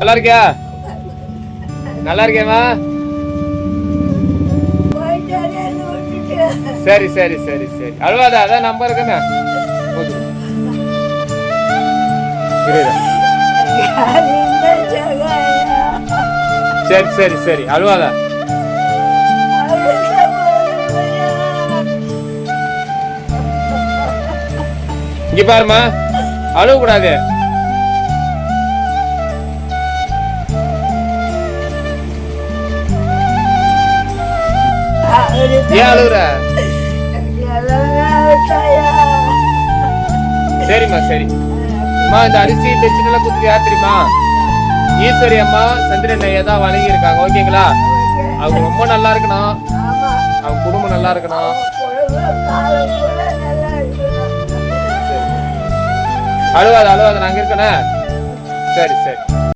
நல்லா இருக்கியா? நல்லா இருக்கேம்மா. சரி சரி சரி சரி. அழுவாத அதான் நம்பர் இருக்குன்னு. போதும். சரி சரி சரி. அழுவாத. இங்க பாருமா அழுவ கூடாது ஏன் அழுகுற? சரிம்மா சரி. அம்மா இந்த அரிசி இந்த சின்ன குத்து யார் தெரியுமா? ஈஸ்வரி அம்மா சந்திரன் ஐயா தான் வழங்கி இருக்காங்க ஓகேங்களா அவங்க ரொம்ப நல்லா இருக்கணும். அவங்க குடும்பம் நல்லா இருக்கணும். அழுவாத அழுவாத நாங்க இருக்கணும் சரி சரி.